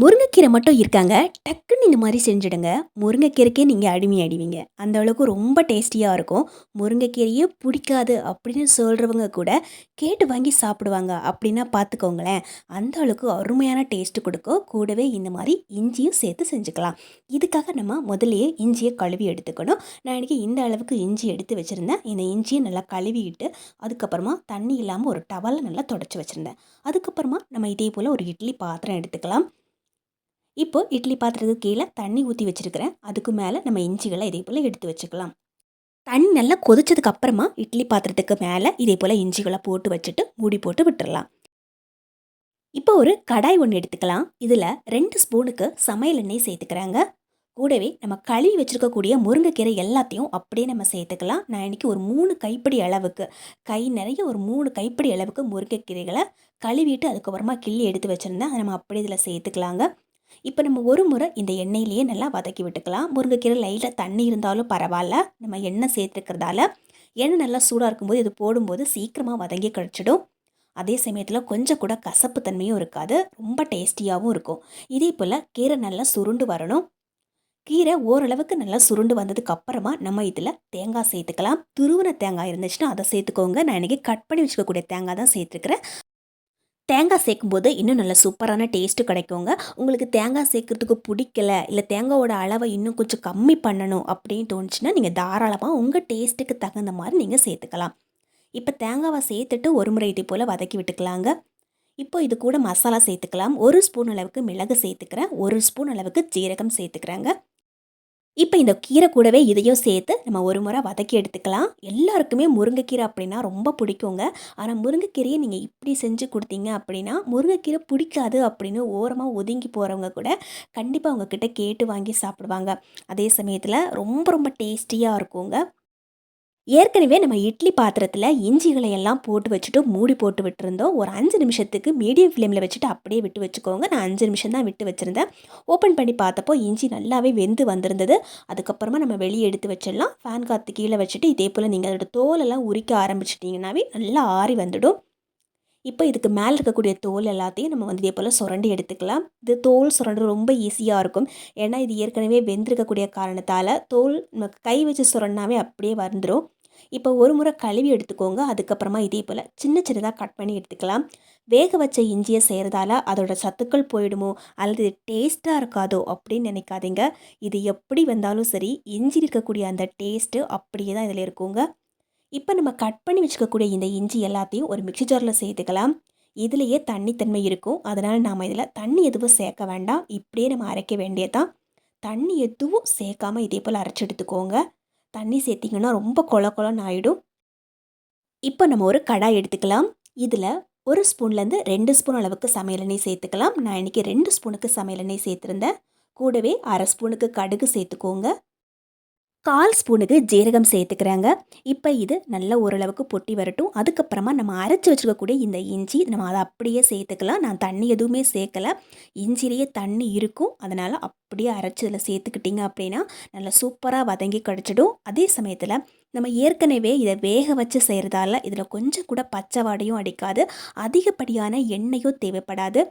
முருங்கைக்கீரை மட்டும் இருக்காங்க. டக்குன்னு இந்த மாதிரி செஞ்சுடுங்க. முருங்கைக்கீரைக்கே நீங்கள் அடிமை அடிவீங்க அந்த அளவுக்கு ரொம்ப டேஸ்டியாக இருக்கும். முருங்கைக்கீரையே பிடிக்காது அப்படின்னு சொல்கிறவங்க கூட கேட்டு வாங்கி சாப்பிடுவாங்க. அப்படின்னா பார்த்துக்கோங்களேன் அந்த அளவுக்கு அருமையான டேஸ்ட்டு கொடுக்கும். கூடவே இந்த மாதிரி இஞ்சியும் சேர்த்து செஞ்சுக்கலாம். இதுக்காக நம்ம முதல்லையே இஞ்சியை கழுவி எடுத்துக்கணும். நான் இன்றைக்கி இந்த அளவுக்கு இஞ்சி எடுத்து வச்சுருந்தேன். இந்த இஞ்சியை நல்லா கழுவிட்டு அதுக்கப்புறமா தண்ணி இல்லாமல் ஒரு டவலை நல்லா தொடச்சி வச்சுருந்தேன். அதுக்கப்புறமா நம்ம இதே போல் ஒரு இட்லி பாத்திரம் எடுத்துக்கலாம். இப்போ இட்லி பாத்திரத்துக்கு கீழே தண்ணி ஊற்றி வச்சுருக்கிறேன். அதுக்கு மேலே நம்ம இஞ்சிகளை இதே போல் எடுத்து வச்சுக்கலாம். தண்ணி நல்லா கொதிச்சதுக்கு அப்புறமா இட்லி பாத்திரத்துக்கு மேலே இதே போல் இஞ்சிகளை போட்டு வச்சுட்டு மூடி போட்டு விட்டுடலாம் இப்போ ஒரு கடாய் ஒன்று எடுத்துக்கலாம். இதில் ரெண்டு ஸ்பூனுக்கு சமையல் எண்ணெய் சேர்த்துக்கிறாங்க. கூடவே நம்ம கழுவி வச்சுருக்கக்கூடிய முருங்கைக்கீரை எல்லாத்தையும் அப்படியே நம்ம சேர்த்துக்கலாம். நான் இன்றைக்கி ஒரு மூணு கைப்பிடி அளவுக்கு கை நிறைய ஒரு மூணு கைப்பிடி அளவுக்கு முருங்கைக்கீரைகளை கழுவிட்டு அதுக்கப்புறமா கிள்ளி எடுத்து வச்சுருந்தேன். அதை நம்ம அப்படியே இதில் சேர்த்துக்கலாங்க. இப்போ நம்ம ஒரு முறை இந்த எண்ணெயிலேயே நல்லா வதக்கி விட்டுக்கலாம். முருங்கைக்கீரை லைட்டாக தண்ணி இருந்தாலும் பரவாயில்ல. நம்ம எண்ணெய் சேர்த்துருக்கிறதால எண்ணெய் நல்லா சூடாக இருக்கும்போது இது போடும்போது சீக்கிரமாக வதங்கி கிடச்சிடும் அதே சமயத்தில் கொஞ்சம் கூட கசப்பு தன்மையும் இருக்காது. ரொம்ப டேஸ்டியாகவும் இருக்கும். இதே போல் கீரை நல்லா சுருண்டு வரணும். கீரை ஓரளவுக்கு நல்லா சுருண்டு வந்ததுக்கு அப்புறமா நம்ம இதில் தேங்காய் சேர்த்துக்கலாம். துருவன தேங்காய் இருந்துச்சுன்னா அதை சேர்த்துக்கோங்க. நான் இன்றைக்கி கட் பண்ணி வச்சுக்கக்கூடிய தேங்காய் தான் சேர்த்துக்கிறேன் தேங்காய் சேர்க்கும்போது இன்னும் நல்ல சூப்பரான டேஸ்ட்டு கிடைக்குங்க. உங்களுக்கு தேங்காய் சேர்க்குறதுக்கு பிடிக்கல இல்லை தேங்காயோட அளவை இன்னும் கொஞ்சம் கம்மி பண்ணணும் அப்படின்னு தோணுச்சுன்னா நீங்கள் தாராளமாக உங்கள் டேஸ்ட்டுக்கு தகுந்த மாதிரி நீங்கள் சேர்த்துக்கலாம். இப்போ தேங்காவை சேர்த்துட்டு ஒரு முறை இதே போல் வதக்கி விட்டுக்கலாங்க. இப்போ இது கூட மசாலா சேர்த்துக்கலாம். ஒரு ஸ்பூன் அளவுக்கு மிளகு சேர்த்துக்கிறேன். ஒரு ஸ்பூன் அளவுக்கு ஜீரகம் சேர்த்துக்கிறேங்க. இப்போ இந்த கீரை கூடவே இதையும் சேர்த்து நம்ம ஒரு முறை வதக்கி எடுத்துக்கலாம். எல்லாருக்குமே முருங்கைக்கீரை அப்படின்னா ரொம்ப பிடிக்குங்க. ஆனால் முருங்கைக்கீரையை நீங்கள் இப்படி செஞ்சு கொடுத்தீங்க அப்படின்னா முருங்கைக்கீரை பிடிக்காது அப்படின்னு ஓரமாக ஒதுங்கி போகிறவங்க கூட கண்டிப்பாக உங்ககிட்ட கேட்டு வாங்கி சாப்பிடுவாங்க. அதே சமயத்தில் ரொம்ப ரொம்ப டேஸ்டியாக இருக்குங்க. ஏற்கனவே நம்ம இட்லி பாத்திரத்தில் இஞ்சிகளை எல்லாம் போட்டு வச்சுட்டு மூடி போட்டு விட்டுருந்தோம். ஒரு அஞ்சு நிமிஷத்துக்கு மீடியம் ஃப்ளேமில் வச்சுட்டு அப்படியே விட்டு வச்சுக்கோங்க. நான் அஞ்சு நிமிஷம் தான் விட்டு வச்சுருந்தேன். ஓப்பன் பண்ணி பார்த்தப்போ இஞ்சி நல்லாவே வெந்து வந்திருந்தது. அதுக்கப்புறமா நம்ம வெளியே எடுத்து வச்சிடலாம். ஃபேன் காற்று கீழே வச்சுட்டு இதே போல் நீங்கள் அதோட தோலெல்லாம் உரிக்க ஆரம்பிச்சிட்டிங்கன்னாவே நல்லா ஆறி வந்துடும். இப்போ இதுக்கு மேலே இருக்கக்கூடிய தோல் எல்லாத்தையும் நம்ம வந்து இதே போல் சுரண்டி எடுத்துக்கலாம். இது தோல் சுரண்டு ரொம்ப ஈஸியாக இருக்கும். ஏன்னா இது ஏற்கனவே வெந்திருக்கக்கூடிய காரணத்தால் தோல் நமக்கு கை வச்சு சுரண்டாவே அப்படியே வந்துடும் இப்போ ஒரு முறை கழுவி எடுத்துக்கோங்க. அதுக்கப்புறமா இதே போல் சின்ன சின்னதாக கட் பண்ணி எடுத்துக்கலாம். வேக வச்ச இஞ்சியை செய்கிறதால அதோட சத்துக்கள் போயிடுமோ? அல்லது டேஸ்ட்டாக இருக்காதோ? அப்படின்னு நினைக்காதீங்க. இது எப்படி வந்தாலும் சரி இஞ்சி இருக்கக்கூடிய அந்த டேஸ்ட்டு அப்படியே தான் இதில் இருக்குங்க. இப்போ நம்ம கட் பண்ணி வச்சுக்கக்கூடிய இந்த இஞ்சி எல்லாத்தையும் ஒரு மிக்சி ஜாரில் சேர்த்துக்கலாம். இதுலேயே தண்ணித்தன்மை இருக்கும். அதனால் நாம் இதில் தண்ணி எதுவும் சேர்க்க வேண்டாம். இப்படியே நம்ம அரைக்க வேண்டியதான் தண்ணி எதுவும் சேர்க்காமல் இதே போல் அரைச்சி எடுத்துக்கோங்க. தண்ணி சேர்த்திங்கன்னா ரொம்ப கொல கொலன்னு ஆகிடும் இப்போ நம்ம ஒரு கடாய் எடுத்துக்கலாம். இதில் ஒரு ஸ்பூன்லேருந்து ரெண்டு ஸ்பூன் அளவுக்கு சமையல் எண்ணெய் சேர்த்துக்கலாம். நான் இன்றைக்கி ரெண்டு ஸ்பூனுக்கு சமையல் எண்ணெய் சேர்த்துருந்தேன். கூடவே அரை ஸ்பூனுக்கு கடுகு சேர்த்துக்கோங்க. கால் ஸ்பூனுக்கு ஜீரகம் சேர்த்துக்கிறாங்க. இப்போ இது நல்ல ஓரளவுக்கு பொட்டி வரட்டும். அதுக்கப்புறமா நம்ம அரைச்சி வச்சுருக்கக்கூடிய இந்த இஞ்சி நம்ம அதை அப்படியே சேர்த்துக்கலாம். நான் தண்ணி எதுவுமே சேர்க்கலை. இஞ்சிலேயே தண்ணி இருக்கும். அதனால் அப்படியே அரைச்சி இதில் சேர்த்துக்கிட்டிங்க அப்படின்னா நல்லா சூப்பராக வதங்கி கிடச்சிடும். அதே சமயத்தில் நம்ம ஏற்கனவே இதை வேக வச்சு செய்கிறதால இதில் கொஞ்சம் கூட பச்சை வாடையும் அடிக்காது. அதிகப்படியான எண்ணெயும் தேவைப்படாது.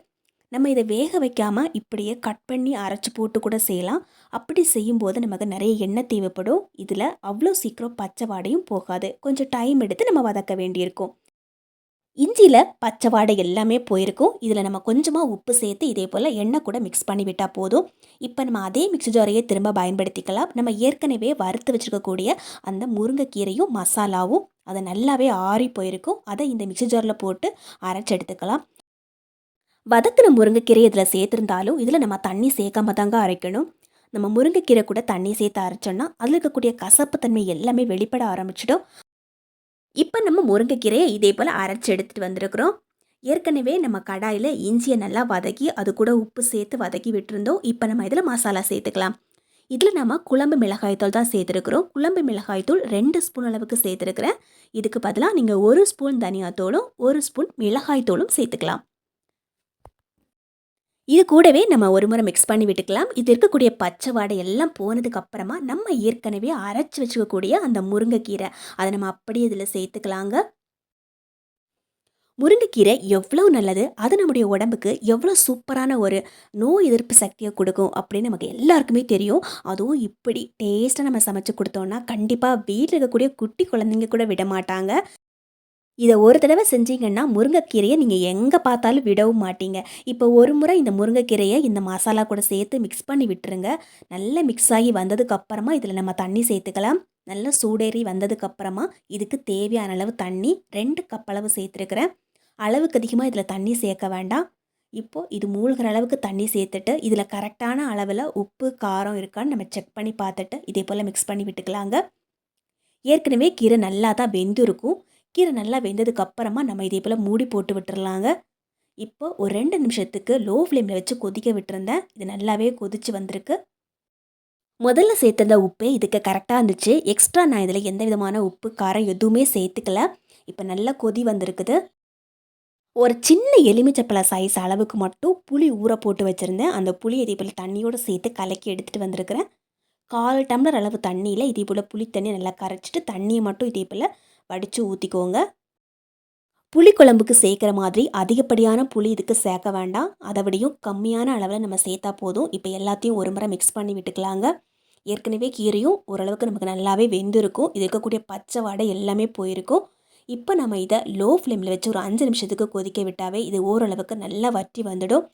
நம்ம இதை வேக வைக்காமல் இப்படியே கட் பண்ணி அரைச்சி போட்டு கூட செய்யலாம். அப்படி செய்யும்போது நமக்கு நிறைய எண்ணெய் தேவைப்படும். இதில் அவ்வளோ சீக்கிரம் பச்சை வாடையும் போகாது. கொஞ்சம் டைம் எடுத்து நம்ம வதக்க வேண்டியிருக்கும். இஞ்சியில் பச்சை வாடை எல்லாமே போயிருக்கும். இதில் நம்ம கொஞ்சமாக உப்பு சேர்த்து இதே போல் எண்ணெய் கூட மிக்ஸ் பண்ணி விட்டால் போதும். இப்போ நம்ம அதே மிக்ஸி ஜாரையே திரும்ப பயன்படுத்திக்கலாம். நம்ம ஏற்கனவே வறுத்து வச்சுருக்கக்கூடிய அந்த முருங்கைக்கீரையும் மசாலாவும் அதை நல்லாவே ஆறி போயிருக்கும். அதை இந்த மிக்ஸி ஜாரில் போட்டு அரைச்சி எடுத்துக்கலாம். வதக்கின முருங்கைக்கீரை இதில் சேர்த்துருந்தாலும் இதில் நம்ம தண்ணி சேர்க்காம தாங்க அரைக்கணும். நம்ம முருங்கைக்கீரை கூட தண்ணி சேர்த்து அரைச்சோன்னா அதில் இருக்கக்கூடிய கசப்பு தன்மை எல்லாமே வெளிப்பட ஆரம்பிச்சிடும். இப்போ நம்ம முருங்கைக்கீரையை இதே போல் அரைச்சி எடுத்துகிட்டு வந்திருக்கிறோம். ஏற்கனவே நம்ம கடாயில் இஞ்சியை நல்லா வதக்கி அது கூட உப்பு சேர்த்து வதக்கி விட்டுருந்தோம். இப்போ நம்ம இதில் மசாலா சேர்த்துக்கலாம். இதில் நம்ம குழம்பு மிளகாய்த்தூள் தான் சேர்த்துருக்குறோம். குழம்பு மிளகாய்த்தூள் ரெண்டு ஸ்பூன் அளவுக்கு சேர்த்துருக்குறேன். இதுக்கு பதிலாக நீங்கள் ஒரு ஸ்பூன் தனியாத்தூளும் ஒரு ஸ்பூன் மிளகாய்த்தூளும் சேர்த்துக்கலாம். இது கூடவே நம்ம ஒரு முறை மிக்ஸ் பண்ணி விட்டுக்கலாம். இது இருக்கக்கூடிய பச்சை வாடை எல்லாம் போனதுக்கு அப்புறமா நம்ம ஏற்கனவே அரைச்சி வச்சுக்கக்கூடிய அந்த முருங்கைக்கீரை. அதை நம்ம அப்படியே இதில் சேர்த்துக்கலாங்க. முருங்கைக்கீரை எவ்வளோ நல்லது அது நம்முடைய உடம்புக்கு எவ்வளோ சூப்பரான ஒரு நோய் எதிர்ப்பு சக்தியை கொடுக்கும் அப்படின்னு நமக்கு எல்லாருக்குமே தெரியும். அதுவும் இப்படி டேஸ்ட்டாக நம்ம சமைச்சு கொடுத்தோம்னா கண்டிப்பாக வீட்டில் இருக்கக்கூடிய குட்டி குழந்தைங்க கூட விட மாட்டாங்க. இதை ஒரு தடவை செஞ்சீங்கன்னா முருங்கைக்கீரையை நீங்கள் எங்கே பார்த்தாலும் விடவும் மாட்டீங்க. இப்போ ஒரு முறை இந்த முருங்கைக்கீரையை இந்த மசாலா கூட சேர்த்து மிக்ஸ் பண்ணி விட்டுருங்க. நல்லா மிக்ஸ் ஆகி வந்ததுக்கப்புறமா இதில் நம்ம தண்ணி சேர்த்துக்கலாம். நல்லா சூடேறி வந்ததுக்கப்புறமா இதுக்கு தேவையான அளவு தண்ணி ரெண்டு கப் அளவு சேர்த்துருக்குறேன். அளவுக்கு அதிகமாக இதில் தண்ணி சேர்க்க வேண்டாம். இப்போது இது மூழ்கிற அளவுக்கு தண்ணி சேர்த்துட்டு இதில் கரெக்டான அளவில் உப்பு காரம் இருக்கான்னு நம்ம செக் பண்ணி பார்த்துட்டு இதே போல் மிக்ஸ் பண்ணி விட்டுக்கலாங்க. ஏற்கனவே கீரை நல்லா தான் வெந்து இருக்கும் கீரை நல்லா வெந்ததுக்கு அப்புறமா நம்ம இதே போல் மூடி போட்டு விட்டுறலாங்க. இப்போ ஒரு ரெண்டு நிமிஷத்துக்கு லோ ஃப்ளேமில் வச்சு கொதிக்க விட்டுருந்தேன். இது நல்லாவே கொதிச்சு வந்திருக்கு. முதல்ல சேர்த்துருந்த உப்பே இதுக்கு கரெக்டாக இருந்துச்சு. எக்ஸ்ட்ரா நான் இதில் எந்த விதமான உப்பு காரம் எதுவுமே சேர்த்துக்கல. இப்போ நல்லா கொதி வந்திருக்குது. ஒரு சின்ன எலுமிச்சப்பழ சைஸ் அளவுக்கு மட்டும் புளி ஊற போட்டு வச்சுருந்தேன். அந்த புளி இதே போல் தண்ணியோடு சேர்த்து கலக்கி எடுத்துகிட்டு வந்திருக்கிறேன். கால் டம்ளர் அளவு தண்ணியில் இதே போல் புளி தண்ணி நல்லா கரைச்சிட்டு தண்ணியை மட்டும் இதே போல் வடித்து ஊற்றிக்கோங்க புளி குழம்புக்கு சேர்க்குற மாதிரி அதிகப்படியான புளி இதுக்கு சேர்க்க வேண்டாம். அதை விடையும் கம்மியான அளவில் நம்ம சேர்த்தா போதும். இப்போ எல்லாத்தையும் ஒரு முறை மிக்ஸ் பண்ணி விட்டுக்கலாங்க. ஏற்கனவே கீரையும் ஓரளவுக்கு நமக்கு நல்லாவே வெந்திருக்கும். இது இருக்கக்கூடிய பச்சை வாடை எல்லாமே போயிருக்கும். இப்போ நம்ம இதை லோ ஃப்ளேமில் வச்சு ஒரு அஞ்சு நிமிஷத்துக்கு கொதிக்க விட்டாவே இது ஓரளவுக்கு நல்லா வற்றி வந்துடும்.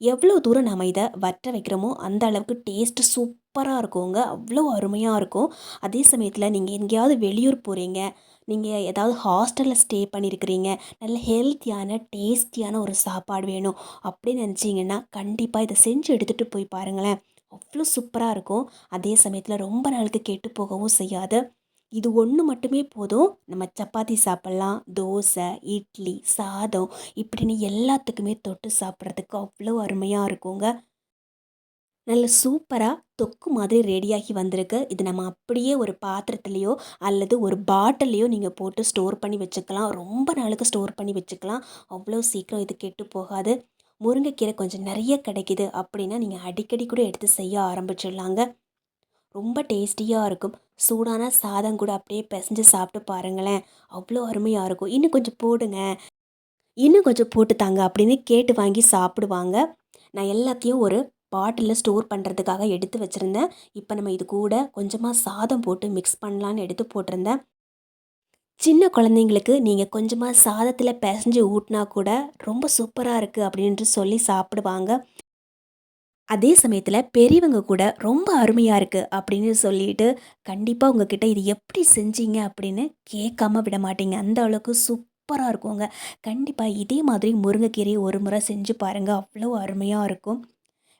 எவ்வளோ தூரம் நம்ம இதை வற்ற வைக்கிறோமோ அந்த அளவுக்கு டேஸ்ட்டு சூப் சூப்பராக இருக்குங்க. அவ்வளோ அருமையாக இருக்கும். அதே சமயத்தில் நீங்கள் எங்கேயாவது வெளியூர் போகிறீங்க நீங்கள் ஏதாவது ஹாஸ்டலில் ஸ்டே பண்ணியிருக்கிறீங்க நல்ல ஹெல்த்தியான டேஸ்டியான ஒரு சாப்பாடு வேணும் அப்படின்னு நினச்சிங்கன்னா கண்டிப்பாக இதை செஞ்சு எடுத்துகிட்டு போய் பாருங்களேன். அவ்வளோ சூப்பராக இருக்கும். அதே சமயத்தில் ரொம்ப நாளுக்கு கெட்டு போகவும் செய்யாது. இது ஒன்று மட்டுமே போதும். நம்ம சப்பாத்தி சாப்பிட்லாம். தோசை இட்லி சாதம் இப்படின்னு எல்லாத்துக்குமே தொட்டு சாப்பிட்றதுக்கு அவ்வளோ அருமையாக இருக்குங்க. நல்ல சூப்பராக தொக்கு மாதிரி ரெடியாகி வந்திருக்கு. இது நம்ம அப்படியே ஒரு பாத்திரத்துலேயோ அல்லது ஒரு பாட்டிலையோ நீங்கள் போட்டு ஸ்டோர் பண்ணி வச்சுக்கலாம். ரொம்ப நாளுக்கு ஸ்டோர் பண்ணி வச்சுக்கலாம். அவ்வளோ சீக்கிரம் இது கெட்டு போகாது. முருங்கைக்கீரை கொஞ்சம் நிறைய கிடைக்கிது அப்படின்னா நீங்கள் அடிக்கடி கூட எடுத்து செய்ய ஆரம்பிச்சிடலாங்க. ரொம்ப டேஸ்டியாக இருக்கும். சூடான சாதம் கூட அப்படியே பிசைஞ்சு சாப்பிட்டு பாருங்களேன். அவ்வளோ அருமையாக இருக்கும். இன்னும் கொஞ்சம் போடுங்க. இன்னும் கொஞ்சம் போட்டு தாங்க அப்படின்னு கேட்டு வாங்கி சாப்பிடுவாங்க. நான் எல்லாத்தையும் ஒரு பாட்டிலில் ஸ்டோர் பண்ணுறதுக்காக எடுத்து வச்சுருந்தேன். இப்போ நம்ம இது கூட கொஞ்சமாக சாதம் போட்டு மிக்ஸ் பண்ணலான்னு எடுத்து போட்டிருந்தேன். சின்ன குழந்தைங்களுக்கு நீங்கள் கொஞ்சமாக சாதத்தில் பிசைஞ்சு ஊட்டினா கூட ரொம்ப சூப்பராக இருக்குது அப்படின்ட்டு சொல்லி சாப்பிடுவாங்க. அதே சமயத்தில் பெரியவங்க கூட ரொம்ப அருமையாக இருக்குது அப்படின்னு சொல்லிட்டு கண்டிப்பாக உங்ககிட்ட இது எப்படி செஞ்சீங்க அப்படின்னு கேட்காம விட மாட்டீங்க. அந்த அளவுக்கு சூப்பராக இருக்குங்க. கண்டிப்பாக இதே மாதிரி முருங்கைக்கீரையை ஒரு முறை செஞ்சு பாருங்கள் அவ்வளோ அருமையாக இருக்கும்.